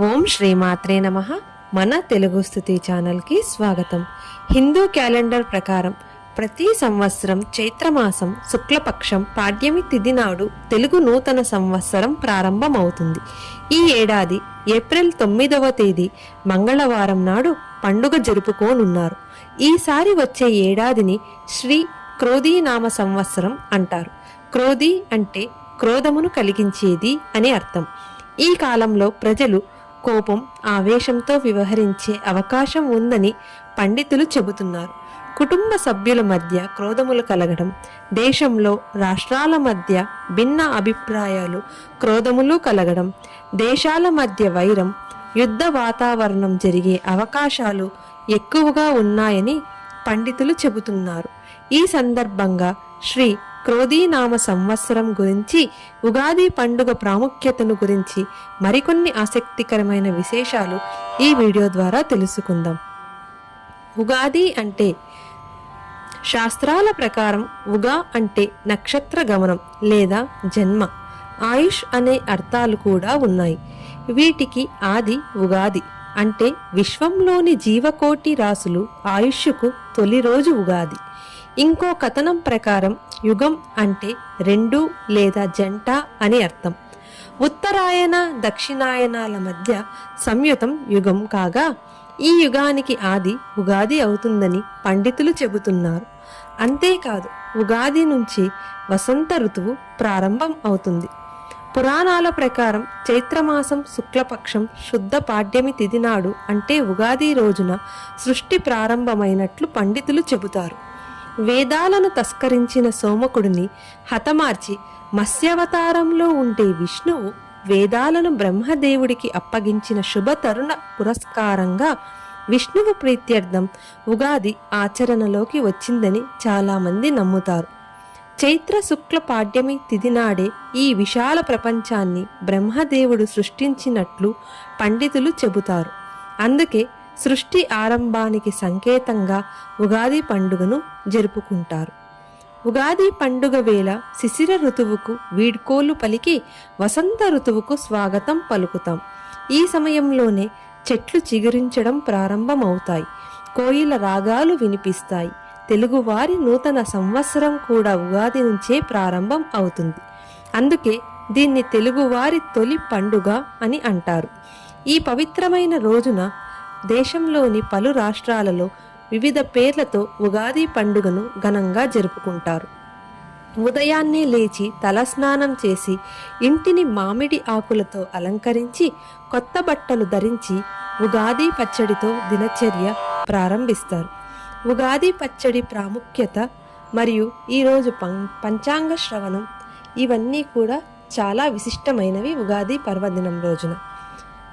ఓం శ్రీమాత్రే నమ. మన తెలుగు స్థుతి ఛానల్కి స్వాగతం. హిందూ క్యాలెండర్ ప్రకారం ప్రతి సంవత్సరం చైత్రమాసం శుక్లపక్షం పాడ్యమి తిథి నాడు తెలుగు నూతన సంవత్సరం ప్రారంభమవుతుంది. ఈ ఏడాది ఏప్రిల్ తొమ్మిదవ తేదీ మంగళవారం నాడు పండుగ జరుపుకోనున్నారు. ఈసారి వచ్చే ఏడాదిని శ్రీ క్రోధీనామ సంవత్సరం అంటారు. క్రోధి అంటే క్రోధమును కలిగించేది అని అర్థం. ఈ కాలంలో ప్రజలు కోపం ఆవేశంతో వ్యవహరించే అవకాశం ఉందని పండితులు చెబుతున్నారు. కుటుంబ సభ్యుల మధ్య క్రోధములు కలగడం దేశంలో రాష్ట్రాల మధ్య భిన్న అభిప్రాయాలు క్రోధములు కలగడం దేశాల మధ్య వైరం యుద్ధ వాతావరణం జరిగే అవకాశాలు ఎక్కువగా ఉన్నాయని పండితులు చెబుతున్నారు. ఈ సందర్భంగా శ్రీ క్రోధీనామ సంవత్సరం గురించి ఉగాది పండుగ ప్రాముఖ్యతను గురించి మరికొన్ని ఆసక్తికరమైన విశేషాలు ఈ వీడియో ద్వారా తెలుసుకుందాం. ఉగాది అంటే శాస్త్రాల ప్రకారం ఉగా అంటే నక్షత్ర గమనం లేదా జన్మ. ఆయుష్ అనే అర్థాలు కూడా ఉన్నాయి. వీటికి ఆది ఉగాది అంటే విశ్వంలోని జీవకోటి రాసులు ఆయుష్కు తొలి రోజు ఉగాది. ఇంకో కథనం ప్రకారం యుగం అంటే రెండు లేదా జంట అని అర్థం. ఉత్తరాయణ దక్షిణాయనాల మధ్య సంయుతం యుగం కాగా ఈ యుగానికి ఆది ఉగాది అవుతుందని పండితులు చెబుతున్నారు. అంతేకాదు ఉగాది నుంచి వసంత ఋతువు ప్రారంభం అవుతుంది. పురాణాల ప్రకారం చైత్రమాసం శుక్లపక్షం శుద్ధ పాడ్యమి తిది నాడు అంటే ఉగాది రోజున సృష్టి ప్రారంభమైనట్లు పండితులు చెబుతారు. వేదాలను తస్కరించిన సోమకుడిని హతమార్చి మత్స్యావతారంలో ఉండే విష్ణువు వేదాలను బ్రహ్మదేవుడికి అప్పగించిన శుభ తరుణ పురస్కారంగా విష్ణువు ప్రీత్యర్థం ఉగాది ఆచరణలోకి వచ్చిందని చాలామంది నమ్ముతారు. చైత్ర శుక్ల పాడ్యమి తిథి నాడే ఈ విశాల ప్రపంచాన్ని బ్రహ్మదేవుడు సృష్టించినట్లు పండితులు చెబుతారు. అందుకే సృష్టి ఆరంభానికి సంకేతంగా ఉగాది పండుగను జరుపుకుంటారు. ఉగాది పండుగ వేళ శిశిర ఋతువుకు వీడ్కోలు పలికి వసంత ఋతువుకు స్వాగతం పలుకుతాం. ఈ సమయంలోనే చెట్లు చిగురించడం ప్రారంభమవుతాయి. కోయిల రాగాలు వినిపిస్తాయి. తెలుగువారి నూతన సంవత్సరం కూడా ఉగాది నుంచే ప్రారంభం అవుతుంది. అందుకే దీన్ని తెలుగువారి తొలి పండుగ అని అంటారు. ఈ పవిత్రమైన రోజున దేశంలోని పలు రాష్ట్రాలలో వివిధ పేర్లతో ఉగాది పండుగను ఘనంగా జరుపుకుంటారు. ఉదయాన్నే లేచి తలస్నానం చేసి ఇంటిని మామిడి ఆకులతో అలంకరించి కొత్త బట్టలు ధరించి ఉగాది పచ్చడితో దినచర్య ప్రారంభిస్తారు. ఉగాది పచ్చడి ప్రాముఖ్యత మరియు ఈరోజు పం పంచాంగ శ్రవణం ఇవన్నీ కూడా చాలా విశిష్టమైనవి ఉగాది పర్వదినం రోజున.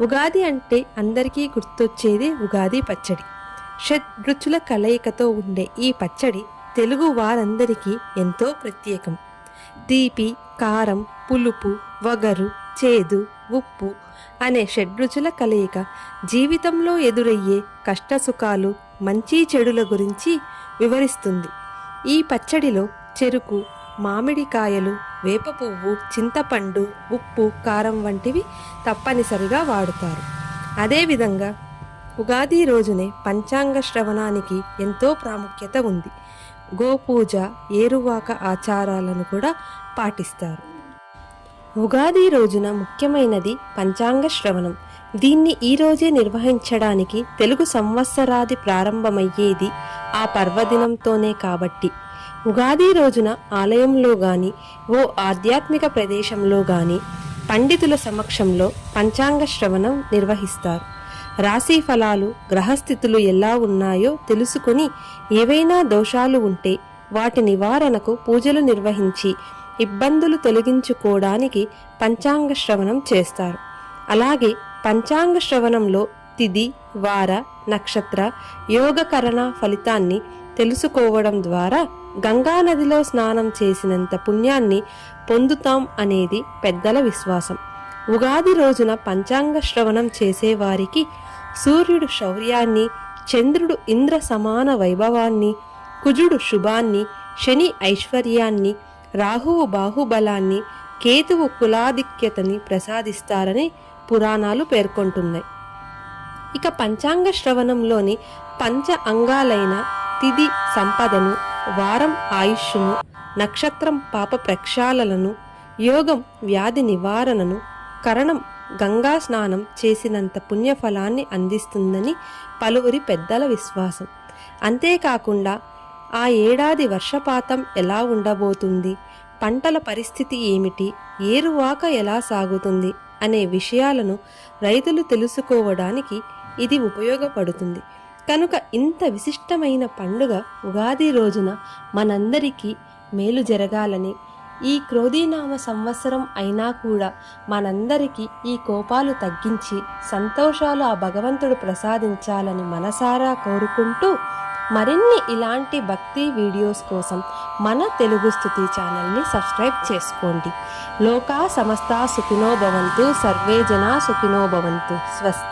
ఉగాది అంటే అందరికీ గుర్తొచ్చేది ఉగాది పచ్చడి. షడ్రుచుల కలయికతో ఉండే ఈ పచ్చడి తెలుగు వారందరికీ ఎంతో ప్రత్యేకం. తీపి కారం పులుపు వగరు చేదు ఉప్పు అనే షడ్రుచుల కలయిక జీవితంలో ఎదురయ్యే కష్టసుఖాలు మంచి చెడుల గురించి వివరిస్తుంది. ఈ పచ్చడిలో చెరుకు మామిడికాయలు వేప పువ్వు చింతపండు ఉప్పు కారం వంటివి తప్పనిసరిగా వాడుతారు. అదేవిధంగా ఉగాది రోజునే పంచాంగ శ్రవణానికి ఎంతో ప్రాముఖ్యత ఉంది. గోపూజ ఏరువాక ఆచారాలను కూడా పాటిస్తారు. ఉగాది రోజున ముఖ్యమైనది పంచాంగ శ్రవణం. దీన్ని ఈ రోజే నిర్వహించడానికి తెలుగు సంవత్సరాది ప్రారంభమయ్యేది ఆ పర్వదినంతోనే కాబట్టి. ఉగాది రోజున ఆలయంలో గాని ఓ ఆధ్యాత్మిక ప్రదేశంలో గాని పండితుల సమక్షంలో పంచాంగ శ్రవణం నిర్వహిస్తారు. రాశి ఫలాలు గ్రహస్థితులు ఎలా ఉన్నాయో తెలుసుకుని ఏవైనా దోషాలు ఉంటే వాటి నివారణకు పూజలు నిర్వహించి ఇబ్బందులు తొలగించుకోవడానికి పంచాంగ శ్రవణం చేస్తారు. అలాగే పంచాంగ శ్రవణంలో తిది వార నక్షత్ర యోగకరణ ఫలితాన్ని తెలుసుకోవడం ద్వారా గంగా నదిలో స్నానం చేసినంత పుణ్యాన్ని పొందుతాం అనేది పెద్దల విశ్వాసం. ఉగాది రోజున పంచాంగ శ్రవణం చేసేవారికి సూర్యుడు శౌర్యాన్ని చంద్రుడు ఇంద్ర సమాన వైభవాన్ని కుజుడు శుభాన్ని శని ఐశ్వర్యాన్ని రాహువు బాహుబలాన్ని కేతువు కులాధిక్యతని ప్రసాదిస్తారని పురాణాలు పేర్కొంటున్నాయి. ఇక పంచాంగ శ్రవణంలోని పంచ అంగాలైన తిది సంపదను వారం ఆయుష్ను నక్షత్రం పాప ప్రక్షాళలను యోగం వ్యాధి నివారణను కరణం గంగా స్నానం చేసినంత పుణ్యఫలాన్ని అందిస్తుందని పలువురి పెద్దల విశ్వాసం. అంతేకాకుండా ఆ ఏడాది వర్షపాతం ఎలా ఉండబోతుంది? పంటల పరిస్థితి ఏమిటి? ఏరువాక ఎలా సాగుతుంది? అనే విషయాలను రైతులు తెలుసుకోవడానికి ఇది ఉపయోగపడుతుంది. కనుక ఇంత విశిష్టమైన పండుగ ఉగాది రోజున మనందరికీ మేలు జరగాలని ఈ క్రోధీనామ సంవత్సరం అయినా కూడా మనందరికీ ఈ కోపాలు తగ్గించి సంతోషాలు ఆ భగవంతుడు ప్రసాదించాలని మనసారా కోరుకుంటూ మరిన్ని ఇలాంటి భక్తి వీడియోస్ కోసం మన తెలుగు స్థుతి ఛానల్ని సబ్స్క్రైబ్ చేసుకోండి. లోకా సమస్త సుఖినో భవంతు సర్వే జనా సుఖినో భవంతు. స్వస్తి